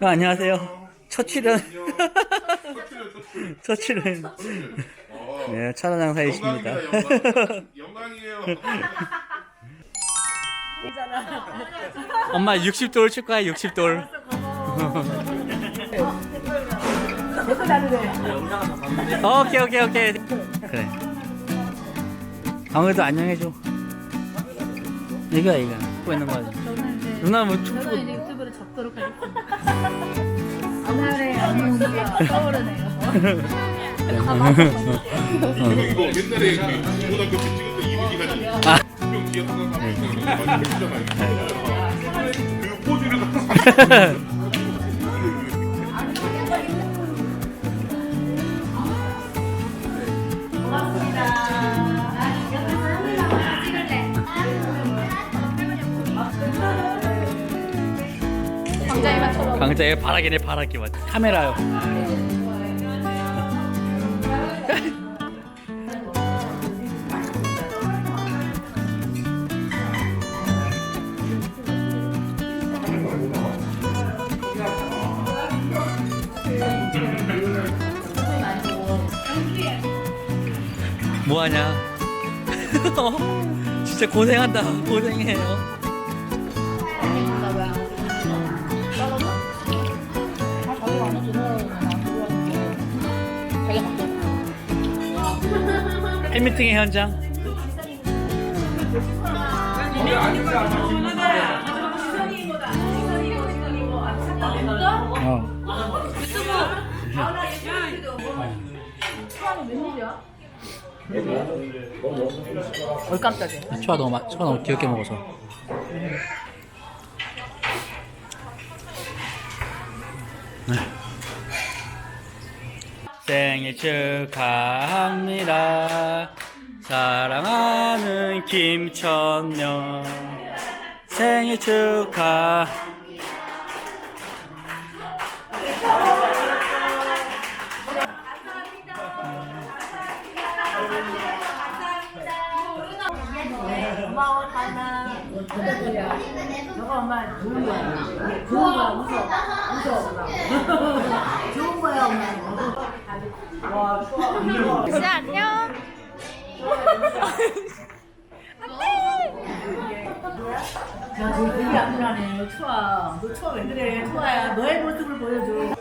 아, 안녕하세요. 첫 출연. 첫 출연. 어, 네. 영광. 영광이에요. 엄마 60돌 축하해, 60돌. 오케이, 오케이, 오케이. 그래. 강호도 안녕해줘. 이거야, 이거. 있는 거지. 누나 뭐 춤추고. 저는 이제 유튜브를 접도록 하겠습니다. 오늘의 안녕이야 떠오르네요. 이거 옛날에 그 고등학교 때 찍을 때 이미지가 분명 뒤에 하나 가면 그 포즈를 광자 강자의 바라기네, 바라기. 맞 카메라요. 뭐하냐? 어? 진짜 고생한다. 고생해요. 팬미팅의 현장. 어. 뭘 깜짝이야. 초아 너무 맛, 초아 너무 귀엽게 먹어서. 네. 생일 축하합니다. 사랑하는 김천명. 생일 축하. 엄마 좋은 거야. 좋은 거야 웃어 웃어. 좋은 거야 엄마. 진짜 안녕. 야, 너 되게 아프라네, 추아. 너 추아 왜 그래, 추아야. 너의 모습을 보여줘.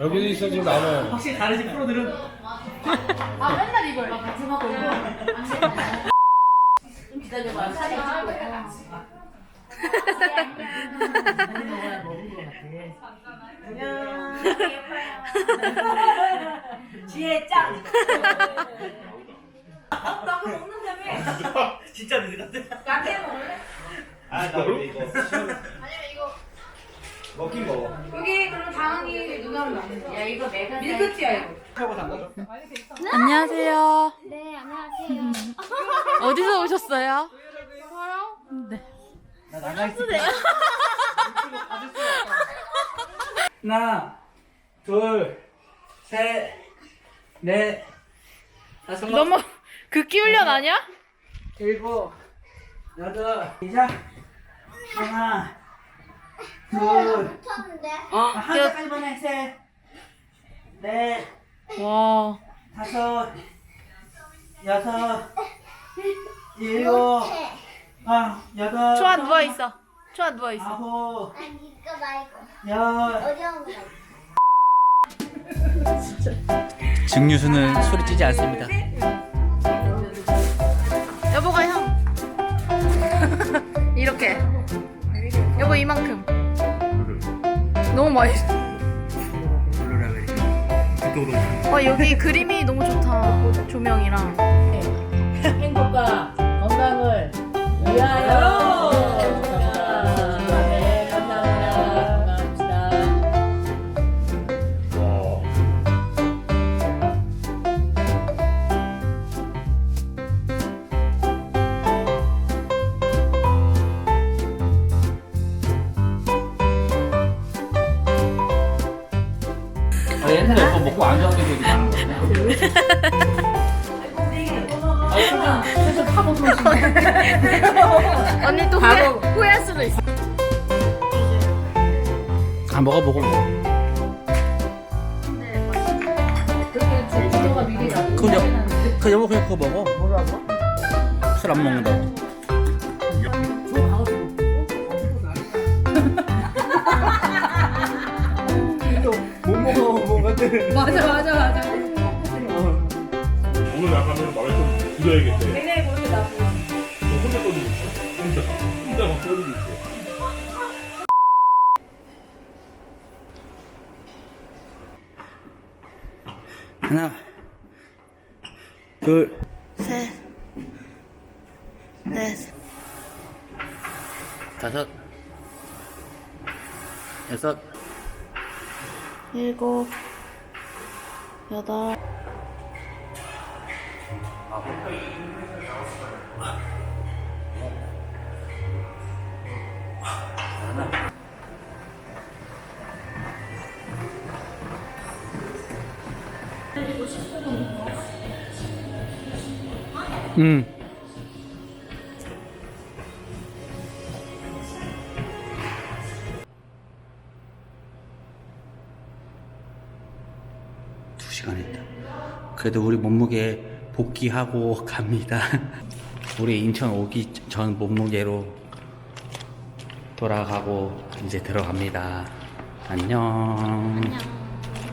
여기도 있어 지금 나는 확실히 다르지 프로들은. 지혜 짱. 아, 나 그거 먹는다며. 진짜 늦같아 약해 먹을래? 먹긴 먹어. 여기 그럼 다은이 누나로 나누는 야 이거 내가 밀크티야 이거. 안녕하세요. 네, 안녕하세요. 어디서 오셨어요? 하나, 둘, 셋, 넷, 다섯, 너무 극기 훈련 아니야? 일곱, 여덟, 시작. 하나, 둘, 쳤는데? 한 살까지 보내, 셋, 넷, 와. 다섯, 여섯, 일곱, 아, 여덟, 초아 누워 있어. 초아 누워 있어. 아홉, 아니, 이거 말고. 열. 어려운 거. 증류수는 술이 찌지 않습니다. 여보가 형. 이렇게. 여보 이만큼. 너무 맛있어. 어 여기 그림이 너무 좋다. 조명이랑. 행복과 건강을 위하여 먹고 안 좋았던 기억이 나는 거네. 언니 또 후회, 후회할 수도 있어. 아 먹어보고 먹어. 그렇게 주저가 미리 나. 그거 여, 그 여보 그냥 그거 먹어. 뭐라고? 술 안 먹는다고. 맞아 맞아 맞아. 오늘 나가면 말을 좀 줄여야겠대. 내내 모르게 나. 너 혼자 떠들고 있어. 혼자. 혼자 막 떠들고 있어. 하나, 둘, 셋, 넷, 다섯, 여섯, 일곱, 여덟. 음. 그래도 우리 몸무게 복귀하고 갑니다. 우리 인천 오기 전 몸무게로 돌아가고 이제 들어갑니다. 안녕. 안녕.